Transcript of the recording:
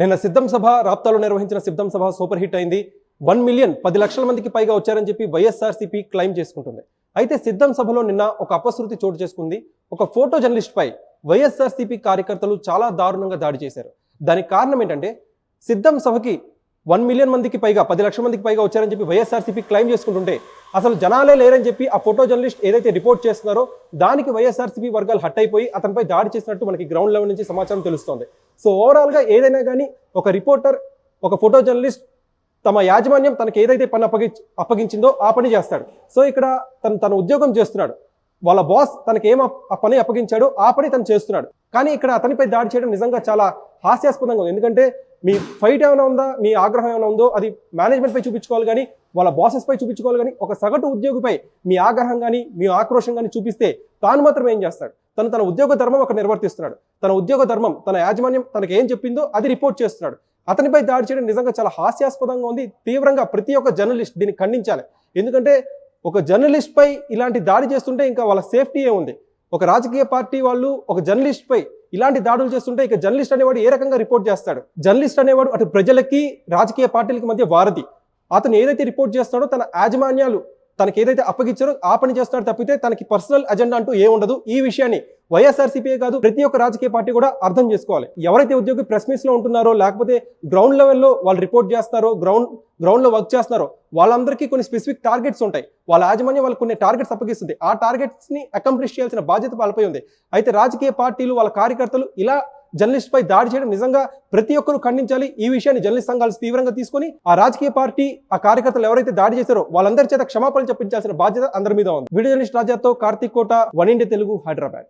నిన్న సిద్ధం సభ రాప్తాలో నిర్వహించిన సిద్ధం సభ సూపర్ హిట్ అయింది. వన్ మిలియన్ పది లక్షల మందికి పైగా వచ్చారని చెప్పి వైఎస్ఆర్సీపీ క్లెయిమ్ చేసుకుంటుంది. అయితే సిద్ధం సభలో నిన్న ఒక అపశృతి చోటు చేసుకుంది. ఒక ఫోటో జర్నలిస్ట్ పై వైఎస్ఆర్సీపీ కార్యకర్తలు చాలా దారుణంగా దాడి చేశారు. దానికి కారణం ఏంటంటే సిద్ధం సభకి వన్ మిలియన్ మందికి పైగా పది లక్షల మందికి పైగా వచ్చారని చెప్పి వైఎస్ఆర్సీపీ క్లెయిమ్ చేసుకుంటుంటే అసలు జనాలే లేరని చెప్పి ఆ ఫోటో జర్నలిస్ట్ ఏదైతే రిపోర్ట్ చేస్తున్నారో దానికి వైఎస్ఆర్సీపీ వర్గాలు హట్ అయిపోయి అతనిపై దాడి చేసినట్టు మనకి గ్రౌండ్ లెవెల్ నుంచి సమాచారం తెలుస్తోంది. సో ఓవరాల్గా ఏదైనా కానీ ఒక రిపోర్టర్ ఒక ఫోటో జర్నలిస్ట్ తమ యాజమాన్యం తనకి ఏదైతే పని అప్పగి అప్పగించిందో ఆ పని చేస్తాడు. సో ఇక్కడ తను తన ఉద్యోగం చేస్తున్నాడు. వాళ్ళ బాస్ తనకి ఏం ఆ పని అప్పగించాడో ఆ పని తను చేస్తున్నాడు. కానీ ఇక్కడ అతనిపై దాడి చేయడం నిజంగా చాలా హాస్యాస్పదంగా ఉంది. ఎందుకంటే మీ ఫైట్ ఏమైనా ఉందా? మీ ఆగ్రహం ఏమైనా ఉందో అది మేనేజ్మెంట్పై చూపించుకోవాలి కానీ వాళ్ళ బాసెస్ పై చూపించుకోవాలి కానీ ఒక సగటు ఉద్యోగిపై మీ ఆగ్రహం కానీ మీ ఆక్రోషం కానీ చూపిస్తే తాను మాత్రం ఏం చేస్తాడు? తను తన ఉద్యోగ ధర్మం అక్కడ నిర్వర్తిస్తున్నాడు. తన ఉద్యోగ ధర్మం తన యాజమాన్యం తనకి ఏం చెప్పిందో అది రిపోర్ట్ చేస్తున్నాడు. అతనిపై దాడి చేయడం నిజంగా చాలా హాస్యాస్పదంగా ఉంది. తీవ్రంగా ప్రతి ఒక్క జర్నలిస్ట్ దీన్ని ఖండించాలి. ఎందుకంటే ఒక జర్నలిస్ట్ పై ఇలాంటి దాడి చేస్తుంటే ఇంకా వాళ్ళ సేఫ్టీ ఉంది. ఒక రాజకీయ పార్టీ వాళ్ళు ఒక జర్నలిస్ట్ పై ఇలాంటి దాడులు చేస్తుంటే ఇక జర్నలిస్ట్ అనేవాడు ఏ రకంగా రిపోర్ట్ చేస్తాడు? జర్నలిస్ట్ అనేవాడు అటు ప్రజలకి రాజకీయ పార్టీలకి మధ్య వారధి. అతను ఏదైతే రిపోర్ట్ చేస్తాడో తన యాజమాన్యాలు తనకి ఏదైతే అప్పగించారో ఆ పని చేస్తాడు తప్పితే తనకి పర్సనల్ అజెండా అంటూ ఏ ఉండదు. ఈ విషయాన్ని వైఎస్ఆర్సీపీ కాదు ప్రతి ఒక్క రాజకీయ పార్టీ కూడా అర్థం చేసుకోవాలి. ఎవరైతే ఉద్యోగి ప్రెస్ మీట్స్లో ఉంటున్నారో లేకపోతే గ్రౌండ్ లెవెల్లో వాళ్ళు రిపోర్ట్ చేస్తారో గ్రౌండ్ గ్రౌండ్లో వర్క్ చేస్తున్నారో వాళ్ళందరికీ కొన్ని స్పెసిఫిక్ టార్గెట్స్ ఉంటాయి. వాళ్ళ యాజమాన్యం వాళ్ళకి కొన్ని టార్గెట్స్ అప్పగిస్తుంది. ఆ టార్గెట్స్ని అకంప్లిష్ చేయాల్సిన బాధ్యత వాళ్ళపై ఉంది. అయితే రాజకీయ పార్టీలు వాళ్ళ కార్యకర్తలు ఇలా జర్నలిస్ట్ పై దాడి చేయడం నిజంగా ప్రతి ఒక్కరూ ఖండించాలి. ఈ విషయాన్ని జర్నలిస్ట్ సంఘాలు తీవ్రంగా తీసుకొని ఆ రాజకీయ పార్టీ ఆ కార్యకర్తలు ఎవరైతే దాడి చేశారో వాళ్ళందరి చేత క్షమాపణలు చెప్పించాల్సిన బాధ్యత అందరి మీద ఉంది. వీడియో జర్నలిస్ట్ రాజాతో కార్తీక్ కోట వన్ ఇండియా తెలుగు హైదరాబాద్.